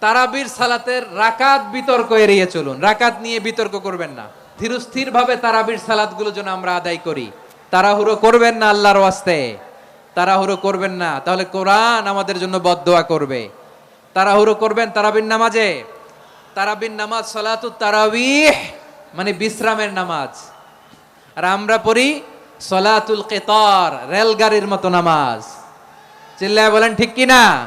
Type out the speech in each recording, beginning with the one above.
তারাবির সালাতের রাকাত বিতর্ক এড়িয়ে চলুন। রাকাত নিয়ে বিতর্ক করবেন না। ধীরস্থির ভাবে তারাবির সালাতগুলো যেন আমরা আদায় করি। তাড়াহুড়ো করবেন না আল্লাহর ওয়াস্তে। তাড়াহুড়ো করবেন না। তাহলে কোরআন আমাদের জন্য বদদোয়া করবে। তাড়াহুড়ো করবেন তারাবির নামাজে। তারাবির নামাজ সালাতু তারাবিহ মানে বিশ্রামের নামাজ। আর আমরা পড়ি সলাতুল কেতর, রেলগাড়ির মতো নামাজ। চিল্লায় বলেন ঠিক কি না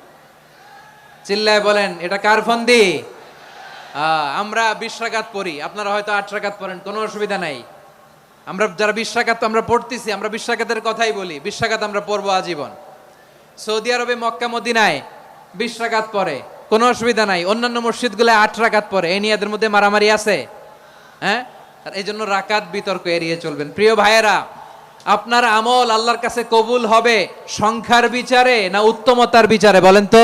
চিল্লায় বলেন, এটা কার ফন্দি? আমরা বিশ পড়ি, আপনারা হয়তো আট রাকাত পড়েন, কোনো অসুবিধা নাই। আমরা যারা বিশ তো আমরা পড়তেছি, আমরা বিশ কথাই বলি, বিশ আমরা পড়ব আজীবন। সৌদি আরবে মক্কা, মদিনায় বিশ পরে কোনো অসুবিধা নাই। অন্যান্য মসজিদগুলো আট রাকাত পরে এই নিয়ে এদের মধ্যে মারামারি আছে। হ্যাঁ? এই জন্য রাকাত বিতর্ক এড়িয়ে চলবেন। প্রিয় ভাইয়েরা, আপনার আমল আল্লাহর কাছে কবুল হবে সংখ্যার বিচারে না উত্তমতার বিচারে, বলেন তো?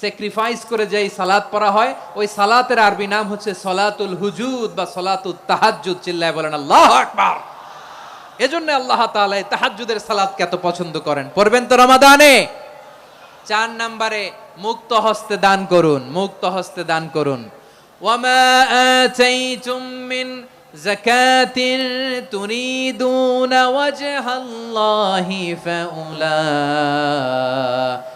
স্যাক্রিফাইস করে যেই সালাত পড়া হয় ওই সালাতের আরবি নাম হচ্ছে সলাতুল হুজুদ বা সলাতুল তাহাজ্জুদ চিল্লায় বলেন আল্লাহ আকবার এজন্য আল্লাহ তাআলা এই তাহাজ্জুদের সালাতকে এত পছন্দ করেন পড়বেন তো রমাদানে চার নম্বরে মুক্ত হস্তে দান করুন মুক্ত হস্তে দান করুন ওয়ামা আতাইতুম মিন زكاة تريدون وجه الله فأولئك هم المضعفون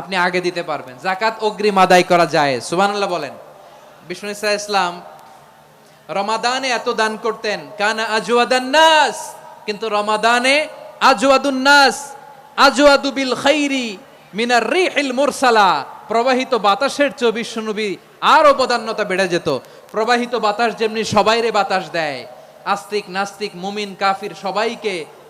আপনি আগে দিতে পারবেন। জাকাত অগ্রিম আদায় করা যায় সুবহানাল্লাহ বলেন। বিষ্ণু ইসা ইসলাম, রমাদানে এত দান করতেন, কানা আজওয়াদান নাস, কিন্তু রমাদানে আজওয়াদুন নাস, আজওয়াদু বিল খাইরি মিনার রিহিল মুরসালা, প্রবাহিত বাতাসের চেয়ে বিশ্বনবী আরও বদান্যতা বেড়ে যেত। প্রবাহিত বাতাস যেমনি সবাইরে বাতাস দেয়, আস্তিক নাস্তিক, মুমিন, কাফির সবাইকে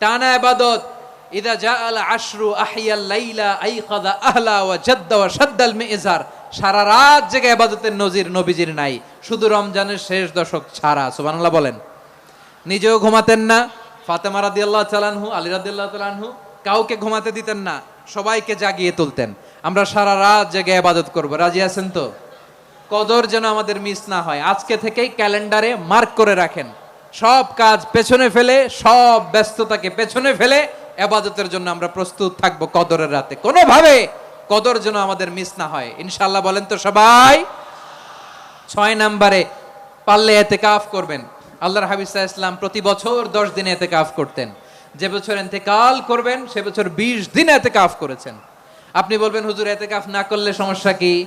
টানা আবাদত ইদা জা আল আশরু আহিয়াল লাইলা আইকাদা আহলা ওয়া জাদ্দা ওয়া শাদ্দাল মিজার সারা রাত জেগে আবাদতের নজির নবীজির নাই। শুধু রমজানের শেষ দশক ছাড়া, সুবহানাল্লাহ বলেন। নিজেও ঘুমাতেন না। ফাতেমা রাদিয়াল্লাহু তাআলাহু আলী রাদিয়াল্লাহু তাআলাহু কাউকে ঘুমাতে দিতেন না। সবাইকে জাগিয়ে তুলতেন। আমরা সারা রাত জেগে ইবাদত করব। রাজি আছেন তো? কদর যেন আমাদের মিস না হয়। আজকে থেকেই ক্যালেন্ডারে মার্ক করে রাখেন। সব কাজ পেছনে ফেলে, সব ব্যস্ততাকে পেছনে ফেলে এবাদতের জন্য আমরা প্রস্তুত থাকব কদরের রাতে। কোনোভাবে কদর যেন আমাদের মিস না হয়। ইনশাল্লাহ বলেন তো সবাই। ছয় নাম্বারে, পারলে এতে কাফ করবেন। আল্লাহর হাবিসা ইসলাম প্রতি বছর দশ দিনে এতে কাফ করতেন। যে বছর এতেকাল করবেন, সে বছর বিশ দিন এতে কাফ করেছেন। আপনি বলবেন, হুজুর এতে কাফ না করলে সমস্যা কি?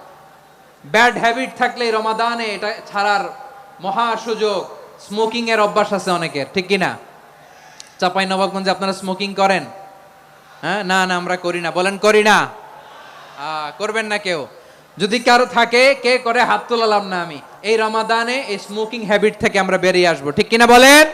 ব্যাড হ্যাবিট থাকলে রমাদানে এটা ছাড়ার মহা সুযোগ। স্মোকিং এর অভ্যাস আছে অনেকের, ঠিক কি না চাপাই নবাবগঞ্জে আপনারা স্মোকিং করেন? হ্যাঁ? না না, আমরা করি না। বলেন, করি না। করবেন না কেউ। যদি কারও থাকে, কে করে হাত তোলালাম না আমি। এই রমাদানে এই স্মোকিং হ্যাবিট থেকে আমরা বেরিয়ে আসব, ঠিক কিনা বলেন?